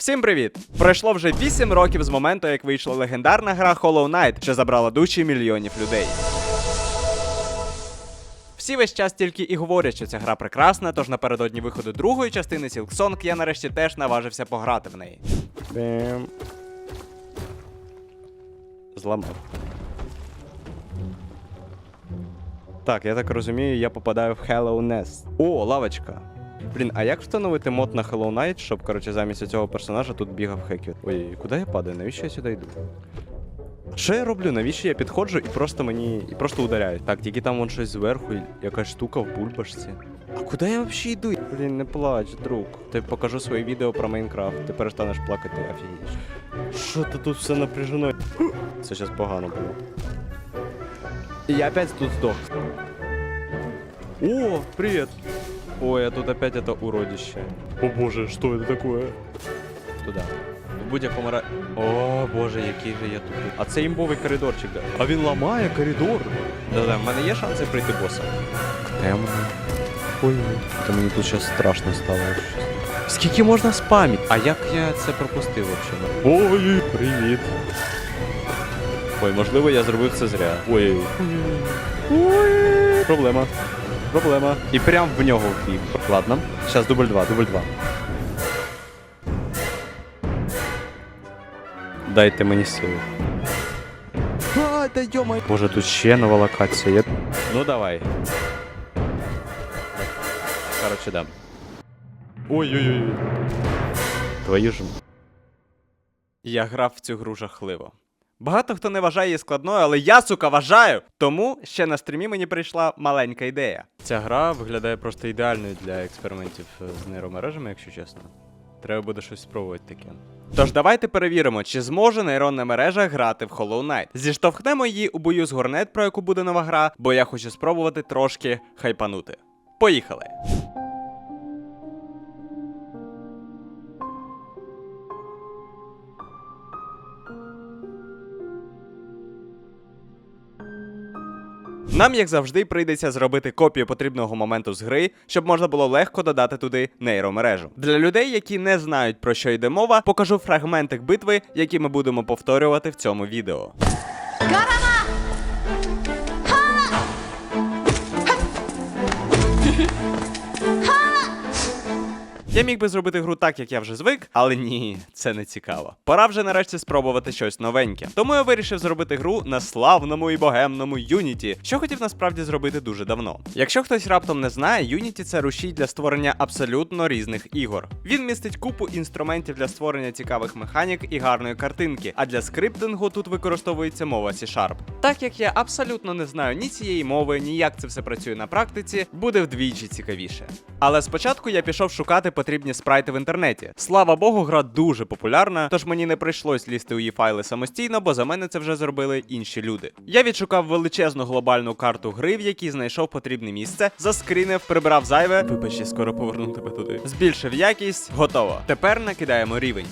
Всім привіт! Пройшло вже 8 років з моменту, як вийшла легендарна гра Hollow Knight, що забрала душі мільйонів людей. Всі весь час тільки і говорять, що ця гра прекрасна, тож напередодні виходу другої частини Silk Song я нарешті теж наважився пограти в неї. Бем. Зламав. Так, я так розумію, я попадаю в Hello Nest. О, лавочка. Блін, а як встановити мод на Hello Knight, щоб, коротше, замість цього персонажа тут бігав Хекют? Ой, куди я падаю? Навіщо я сюди йду? Що я роблю? Навіщо я підходжу і просто мені. і просто ударяють? Так, тільки там вон щось зверху, якась штука в бульбашці. А куди я взагалі йду? Блін, не плач, друг. Ти покажу свої відео про Майнкрафт, ти перестанеш плакати, офігієш. Що то тут все напряжено? Це зараз погано було. І я опять тут здох. О, привет! Ой, а тут опять это уродище. О боже, что это такое? Туда. В будь-якому ра... О боже, який же я тупий. А це імбовий коридорчик, да. А він ламає коридор. Да-да, в мене є шанси прийти боса. Темно. Ой, то мені тут щось страшно стало. Скільки можна спамити? А як я це пропустив взагалі? Ой, привіт. Ой, можливо, я зробив це зря. Ой. Ой. Проблема. Проблема. І прям в нього вбіг. Ладно. Зараз дубль 2, дубль 2. Дайте мені сили. А, да йомай. Боже, тут ще нова локація. Я... Ну давай. Короче, да. Ой-ой-ой. Твою ж. Я грав в цю гру жахливо. Багато хто не вважає її складною, але я, сука, вважаю! Тому ще на стрімі мені прийшла маленька ідея. Ця гра виглядає просто ідеальною для експериментів з нейромережами, якщо чесно. Треба буде щось спробувати таке. Тож давайте перевіримо, чи зможе нейронна мережа грати в Hollow Knight. Зіштовхнемо її у бою з Горнет, про яку буде нова гра, бо я хочу спробувати трошки хайпанути. Поїхали! Нам, як завжди, прийдеться зробити копію потрібного моменту з гри, щоб можна було легко додати туди нейромережу. Для людей, які не знають про що йде мова, покажу фрагментик битви, які ми будемо повторювати в цьому відео. Я міг би зробити гру так, як я вже звик, але ні, це не цікаво. Пора вже нарешті спробувати щось новеньке. Тому я вирішив зробити гру на славному і богемному Unity, що хотів насправді зробити дуже давно. Якщо хтось раптом не знає, Unity це рушій для створення абсолютно різних ігор. Він містить купу інструментів для створення цікавих механік і гарної картинки, а для скриптингу тут використовується мова C-Sharp. Так як я абсолютно не знаю ні цієї мови, ні як це все працює на практиці, буде вдвічі цікавіше. Але спочатку я пішов шукати потрібні спрайти в інтернеті. Слава Богу, гра дуже популярна, тож мені не прийшлось лізти у її файли самостійно, бо за мене це вже зробили інші люди. Я відшукав величезну глобальну карту гри, в якій знайшов потрібне місце, заскрінив, прибрав зайве. Вибач, я скоро поверну тебе туди. Збільшив якість, готово. Тепер накидаємо рівень.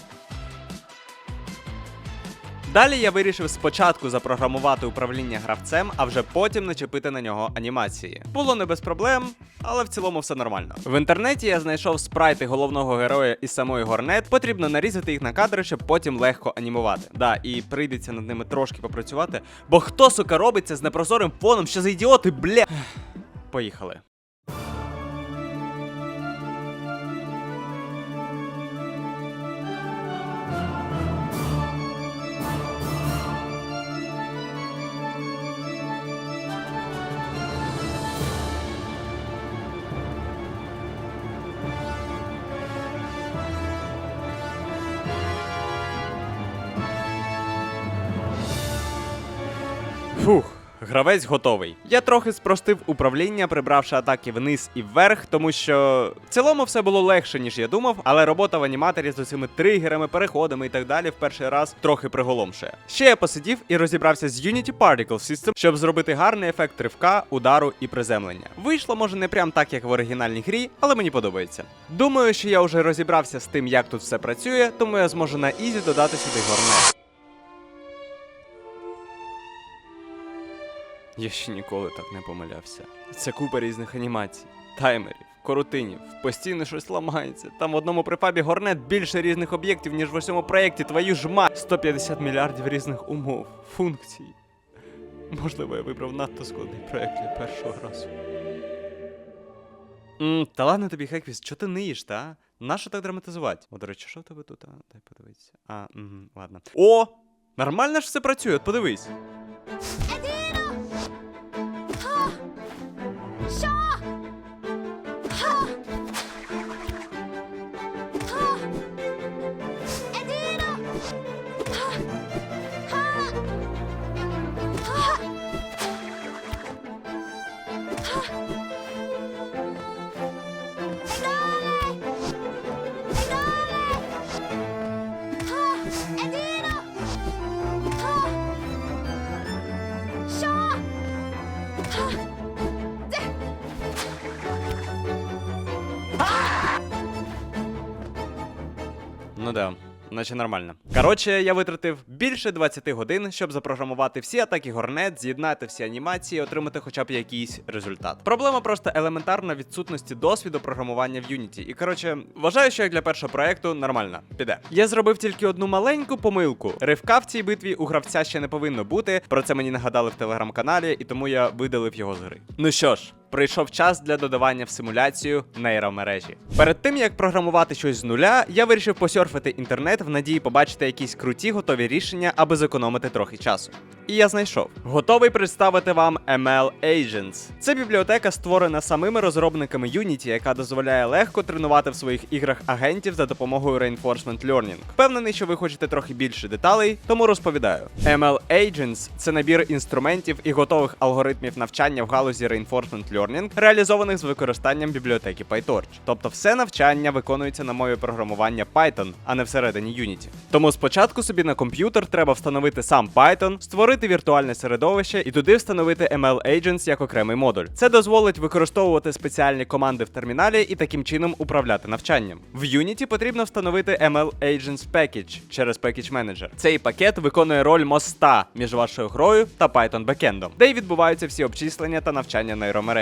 Далі я вирішив спочатку запрограмувати управління гравцем, а вже потім начепити на нього анімації. Було не без проблем, але в цілому все нормально. В інтернеті я знайшов спрайти головного героя і самої горнет. Потрібно нарізати їх на кадри, щоб потім легко анімувати. Да, і прийдеться над ними трошки попрацювати. Бо хто сука робиться з непрозорим фоном, що за ідіоти, бля. Поїхали. Фух. Гравець готовий. Я трохи спростив управління, прибравши атаки вниз і вверх, тому що в цілому все було легше, ніж я думав, але робота в аніматорі з усіми тригерами, переходами і так далі в перший раз трохи приголомшує. Ще я посидів і розібрався з Unity Particle System, щоб зробити гарний ефект ривка, удару і приземлення. Вийшло, може, не прям так, як в оригінальній грі, але мені подобається. Думаю, що я вже розібрався з тим, як тут все працює, тому я зможу на ізі додати сюди горнет. Я ще ніколи так не помилявся. Це купа різних анімацій, таймерів, корутинів. Постійно щось ламається. Там в одному префабі горнет більше різних об'єктів, ніж в усьому проєкті. Твою ж мать! 150 мільярдів різних умов, функцій. Можливо, я вибрав надто складний проєкт для першого разу. М, та ладно тобі, Хеквіс, чого ти ниєш, та? Нащо так драматизувати? О, до речі, що в тебе тут? А? Дай подивитися. А, угу, ладно. О! Нормально ж все працює, от подивись. Да. Наче нормально. Коротше, я витратив більше 20 годин, щоб запрограмувати всі атаки горнет, з'єднати всі анімації, отримати хоча б якийсь результат. Проблема просто елементарна відсутності досвіду програмування в Unity. І коротше, вважаю, що як для першого проекту нормально. Піде. Я зробив тільки одну маленьку помилку. Ривка в цій битві у гравця ще не повинно бути. Про це мені нагадали в телеграм-каналі, і тому я видалив його з гри. Ну що ж. Прийшов час для додавання в симуляцію нейромережі. Перед тим як програмувати щось з нуля, я вирішив посьорфити інтернет в надії побачити якісь круті готові рішення, аби зекономити трохи часу. І я знайшов. Готовий представити вам ML Agents. Це бібліотека, створена самими розробниками Unity, яка дозволяє легко тренувати в своїх іграх агентів за допомогою Reinforcement Learning. Впевнений, що ви хочете трохи більше деталей, тому розповідаю. ML Agents – це набір інструментів і готових алгоритмів навчання в галузі Reinforcement Learning, реалізованих з використанням бібліотеки PyTorch. Тобто все навчання виконується на мові програмування Python, а не всередині Unity. Тому спочатку собі на комп'ютер треба встановити сам Python, створити віртуальне середовище і туди встановити ML Agents як окремий модуль. Це дозволить використовувати спеціальні команди в терміналі і таким чином управляти навчанням. В Unity потрібно встановити ML Agents Package через Package Manager. Цей пакет виконує роль моста між вашою грою та Python бекендом, де й відбуваються всі обчислення та навчання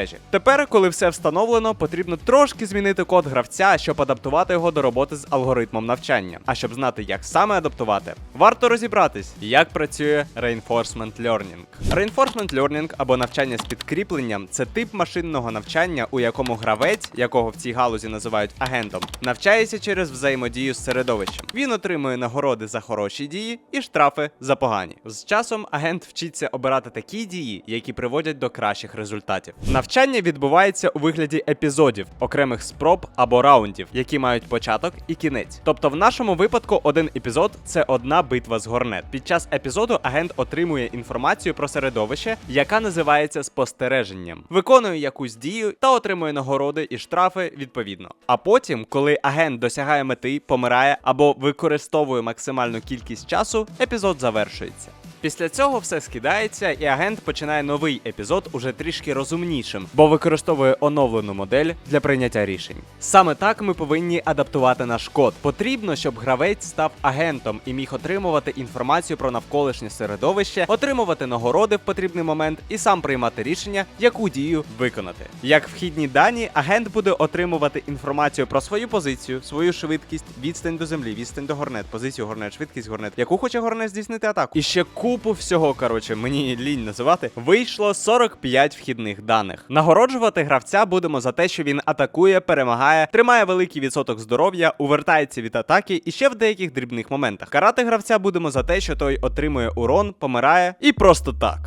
нейромережі. Тепер, коли все встановлено, потрібно трошки змінити код гравця, щоб адаптувати його до роботи з алгоритмом навчання. А щоб знати, як саме адаптувати, варто розібратись, як працює Reinforcement Learning. Reinforcement Learning або навчання з підкріпленням це тип машинного навчання, у якому гравець, якого в цій галузі називають агентом, навчається через взаємодію з середовищем. Він отримує нагороди за хороші дії і штрафи за погані. З часом агент вчиться обирати такі дії, які приводять до кращих результатів. Навчання відбувається у вигляді епізодів, окремих спроб або раундів, які мають початок і кінець. Тобто, в нашому випадку один епізод це одна битва з горнет. Під час епізоду агент отримує інформацію про середовище, яка називається спостереженням, виконує якусь дію та отримує нагороди і штрафи відповідно. А потім, коли агент досягає мети, помирає або використовує максимальну кількість часу, епізод завершується. Після цього все скидається, і агент починає новий епізод уже трішки розумнішим, бо використовує оновлену модель для прийняття рішень. Саме так ми повинні адаптувати наш код. Потрібно, щоб гравець став агентом і міг отримувати інформацію про навколишнє середовище, отримувати нагороди в потрібний момент і сам приймати рішення, яку дію виконати. Як вхідні дані, агент буде отримувати інформацію про свою позицію, свою швидкість, відстань до землі, відстань до горнет, позицію горнет, швидкість горнет, яку хоче горнет здійснити атаку. І ще купу всього, коротше, мені лінь називати. Вийшло 45 вхідних даних. Нагороджувати гравця будемо за те, що він атакує, перемагає, тримає великий відсоток здоров'я, увертається від атаки і ще в деяких дрібних моментах. Карати гравця будемо за те, що той отримує урон, помирає і просто так.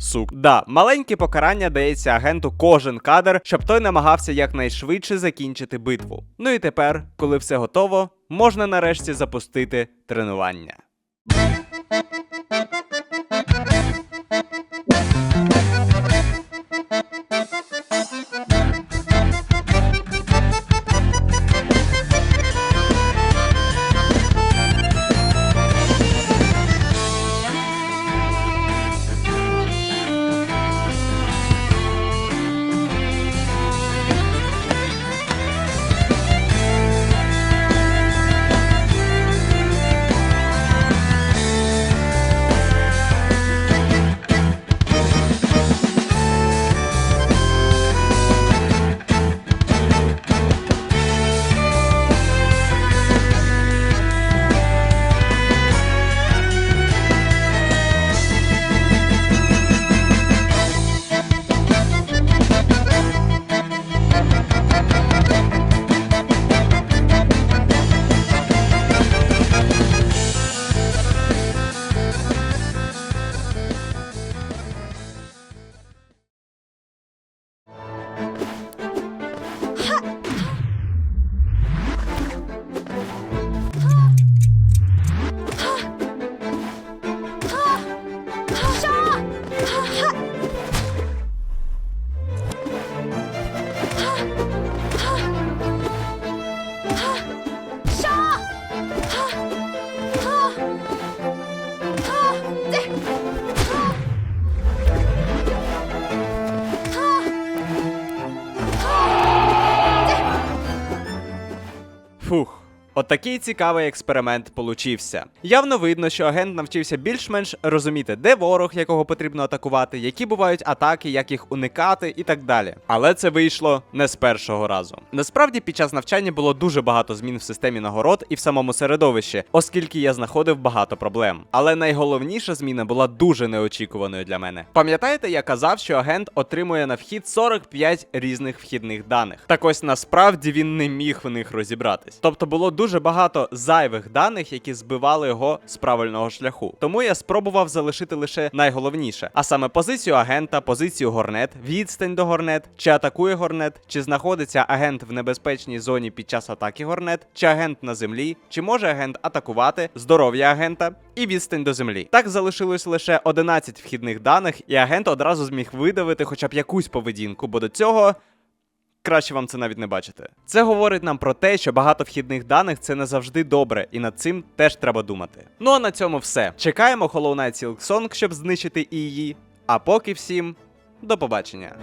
Сук. Да, маленьке покарання дається агенту кожен кадр, щоб той намагався якнайшвидше закінчити битву. Ну і тепер, коли все готово, можна нарешті запустити тренування. Отакий цікавий експеримент получився. Явно видно, що агент навчився більш-менш розуміти, де ворог, якого потрібно атакувати, які бувають атаки, як їх уникати і так далі. Але це вийшло не з першого разу. Насправді, під час навчання було дуже багато змін в системі нагород і в самому середовищі, оскільки я знаходив багато проблем. Але найголовніша зміна була дуже неочікуваною для мене. Пам'ятаєте, я казав, що агент отримує на вхід 45 різних вхідних даних. Так ось насправді він не міг в них розібратись. Тобто було дуже багато зайвих даних, які збивали його з правильного шляху. Тому я спробував залишити лише найголовніше, а саме позицію агента, позицію горнет, відстань до горнет, чи атакує горнет, чи знаходиться агент в небезпечній зоні під час атаки горнет, чи агент на землі, чи може агент атакувати, здоров'я агента і відстань до землі. Так залишилось лише 11 вхідних даних, і агент одразу зміг видавити хоча б якусь поведінку, бо до цього. Краще вам це навіть не бачити. Це говорить нам про те, що багато вхідних даних це не завжди добре, і над цим теж треба думати. Ну а на цьому все. Чекаємо Hollow Knight Silk Song, щоб знищити її. А поки всім до побачення.